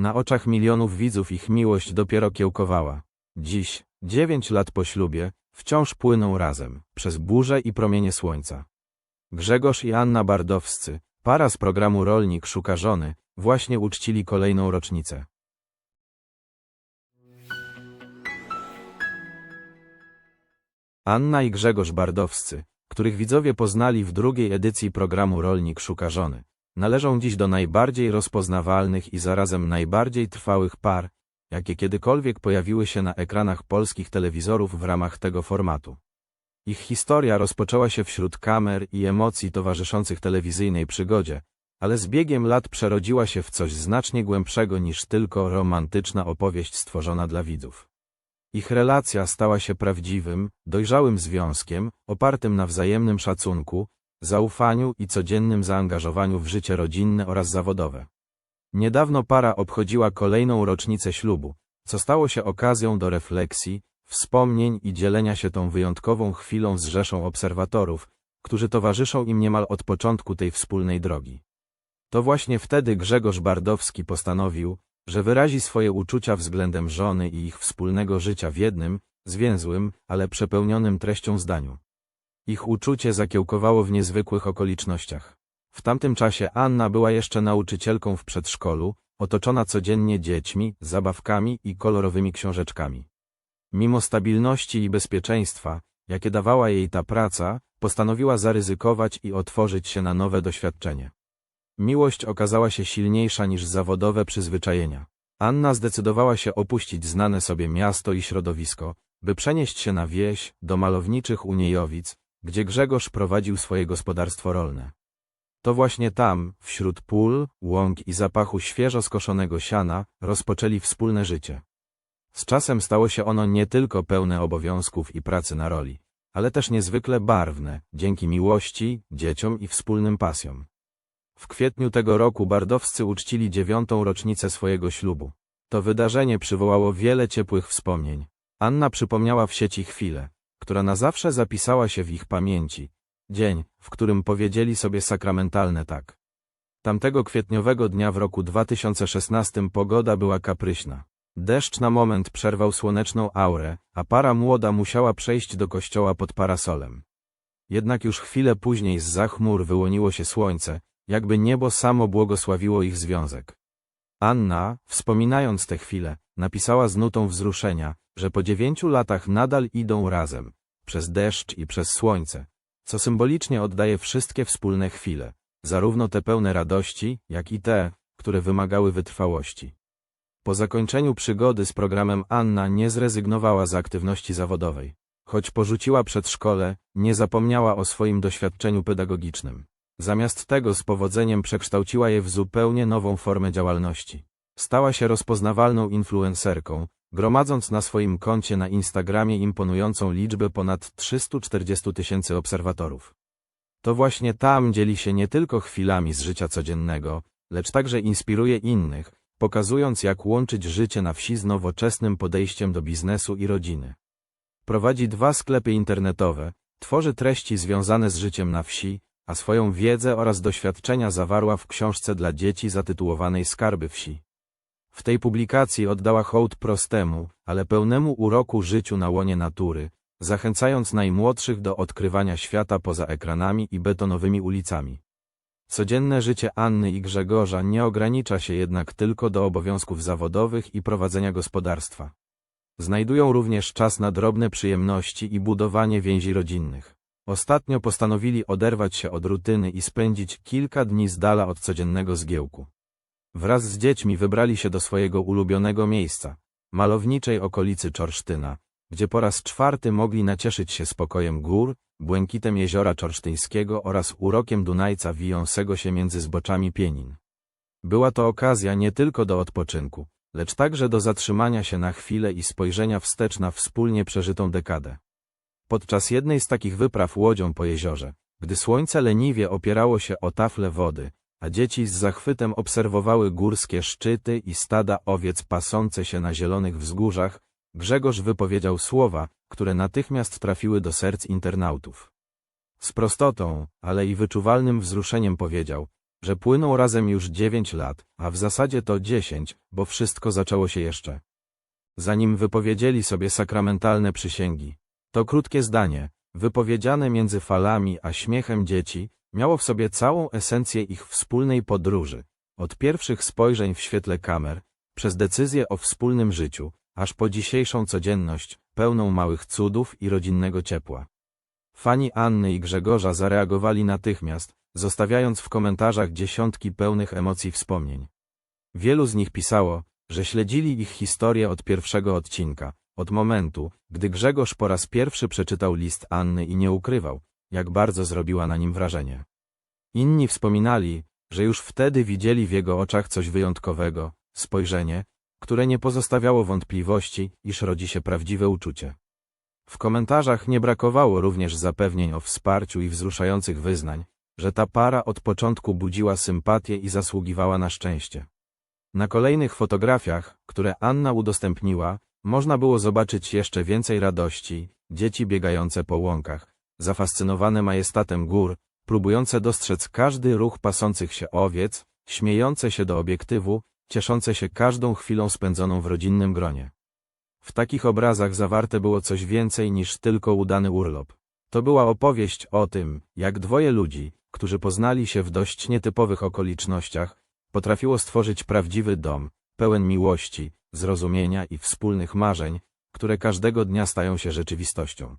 Na oczach milionów widzów ich miłość dopiero kiełkowała. Dziś, dziewięć lat po ślubie, wciąż płyną razem, przez burze i promienie słońca. Grzegorz i Anna Bardowscy, para z programu Rolnik szuka żony, właśnie uczcili kolejną rocznicę. Anna i Grzegorz Bardowscy, których widzowie poznali w drugiej edycji programu Rolnik szuka żony, należą dziś do najbardziej rozpoznawalnych i zarazem najbardziej trwałych par, jakie kiedykolwiek pojawiły się na ekranach polskich telewizorów w ramach tego formatu. Ich historia rozpoczęła się wśród kamer i emocji towarzyszących telewizyjnej przygodzie, ale z biegiem lat przerodziła się w coś znacznie głębszego niż tylko romantyczna opowieść stworzona dla widzów. Ich relacja stała się prawdziwym, dojrzałym związkiem, opartym na wzajemnym szacunku, zaufaniu i codziennym zaangażowaniu w życie rodzinne oraz zawodowe. Niedawno para obchodziła kolejną rocznicę ślubu, co stało się okazją do refleksji, wspomnień i dzielenia się tą wyjątkową chwilą z rzeszą obserwatorów, którzy towarzyszą im niemal od początku tej wspólnej drogi. To właśnie wtedy Grzegorz Bardowski postanowił, że wyrazi swoje uczucia względem żony i ich wspólnego życia w jednym, zwięzłym, ale przepełnionym treścią zdaniu. Ich uczucie zakiełkowało w niezwykłych okolicznościach. W tamtym czasie Anna była jeszcze nauczycielką w przedszkolu, otoczona codziennie dziećmi, zabawkami i kolorowymi książeczkami. Mimo stabilności i bezpieczeństwa, jakie dawała jej ta praca, postanowiła zaryzykować i otworzyć się na nowe doświadczenie. Miłość okazała się silniejsza niż zawodowe przyzwyczajenia. Anna zdecydowała się opuścić znane sobie miasto i środowisko, by przenieść się na wieś, do malowniczych Uniejowic, gdzie Grzegorz prowadził swoje gospodarstwo rolne. To właśnie tam, wśród pól, łąk i zapachu świeżo skoszonego siana, rozpoczęli wspólne życie. Z czasem stało się ono nie tylko pełne obowiązków i pracy na roli, ale też niezwykle barwne, dzięki miłości, dzieciom i wspólnym pasjom. W kwietniu tego roku bardowscy uczcili dziewiątą rocznicę swojego ślubu. To wydarzenie przywołało wiele ciepłych wspomnień. Anna przypomniała w sieci chwilę, która na zawsze zapisała się w ich pamięci. Dzień, w którym powiedzieli sobie sakramentalne tak. Tamtego kwietniowego dnia w roku 2016 pogoda była kapryśna. Deszcz na moment przerwał słoneczną aurę, a para młoda musiała przejść do kościoła pod parasolem. Jednak już chwilę później z za chmur wyłoniło się słońce, jakby niebo samo błogosławiło ich związek. Anna, wspominając tę chwilę, napisała z nutą wzruszenia, że po dziewięciu latach nadal idą razem, przez deszcz i przez słońce, co symbolicznie oddaje wszystkie wspólne chwile, zarówno te pełne radości, jak i te, które wymagały wytrwałości. Po zakończeniu przygody z programem Anna nie zrezygnowała z aktywności zawodowej. Choć porzuciła przedszkole, nie zapomniała o swoim doświadczeniu pedagogicznym. Zamiast tego z powodzeniem przekształciła je w zupełnie nową formę działalności. Stała się rozpoznawalną influencerką, gromadząc na swoim koncie na Instagramie imponującą liczbę ponad 340 tysięcy obserwatorów. To właśnie tam dzieli się nie tylko chwilami z życia codziennego, lecz także inspiruje innych, pokazując jak łączyć życie na wsi z nowoczesnym podejściem do biznesu i rodziny. Prowadzi dwa sklepy internetowe, tworzy treści związane z życiem na wsi, a swoją wiedzę oraz doświadczenia zawarła w książce dla dzieci zatytułowanej Skarby wsi. W tej publikacji oddała hołd prostemu, ale pełnemu uroku życiu na łonie natury, zachęcając najmłodszych do odkrywania świata poza ekranami i betonowymi ulicami. Codzienne życie Anny i Grzegorza nie ogranicza się jednak tylko do obowiązków zawodowych i prowadzenia gospodarstwa. Znajdują również czas na drobne przyjemności i budowanie więzi rodzinnych. Ostatnio postanowili oderwać się od rutyny i spędzić kilka dni z dala od codziennego zgiełku. Wraz z dziećmi wybrali się do swojego ulubionego miejsca, malowniczej okolicy Czorsztyna, gdzie po raz czwarty mogli nacieszyć się spokojem gór, błękitem jeziora Czorsztyńskiego oraz urokiem Dunajca wijącego się między zboczami pienin. Była to okazja nie tylko do odpoczynku, lecz także do zatrzymania się na chwilę i spojrzenia wstecz na wspólnie przeżytą dekadę. Podczas jednej z takich wypraw łodzią po jeziorze, gdy słońce leniwie opierało się o tafle wody, a dzieci z zachwytem obserwowały górskie szczyty i stada owiec pasące się na zielonych wzgórzach, Grzegorz wypowiedział słowa, które natychmiast trafiły do serc internautów. Z prostotą, ale i wyczuwalnym wzruszeniem powiedział, że płyną razem już dziewięć lat, a w zasadzie to dziesięć, bo wszystko zaczęło się jeszcze. Zanim wypowiedzieli sobie sakramentalne przysięgi. To krótkie zdanie, wypowiedziane między falami a śmiechem dzieci, miało w sobie całą esencję ich wspólnej podróży. Od pierwszych spojrzeń w świetle kamer, przez decyzję o wspólnym życiu, aż po dzisiejszą codzienność, pełną małych cudów i rodzinnego ciepła. Fani Anny i Grzegorza zareagowali natychmiast, zostawiając w komentarzach dziesiątki pełnych emocji wspomnień. Wielu z nich pisało, że śledzili ich historię od pierwszego odcinka, od momentu, gdy Grzegorz po raz pierwszy przeczytał list Anny i nie ukrywał, jak bardzo zrobiła na nim wrażenie. Inni wspominali, że już wtedy widzieli w jego oczach coś wyjątkowego, spojrzenie, które nie pozostawiało wątpliwości, iż rodzi się prawdziwe uczucie. W komentarzach nie brakowało również zapewnień o wsparciu i wzruszających wyznań, że ta para od początku budziła sympatię i zasługiwała na szczęście. Na kolejnych fotografiach, które Anna udostępniła, można było zobaczyć jeszcze więcej radości, dzieci biegające po łąkach, zafascynowane majestatem gór, próbujące dostrzec każdy ruch pasących się owiec, śmiejące się do obiektywu, cieszące się każdą chwilą spędzoną w rodzinnym gronie. W takich obrazach zawarte było coś więcej niż tylko udany urlop. To była opowieść o tym, jak dwoje ludzi, którzy poznali się w dość nietypowych okolicznościach, potrafiło stworzyć prawdziwy dom, pełen miłości, zrozumienia i wspólnych marzeń, które każdego dnia stają się rzeczywistością.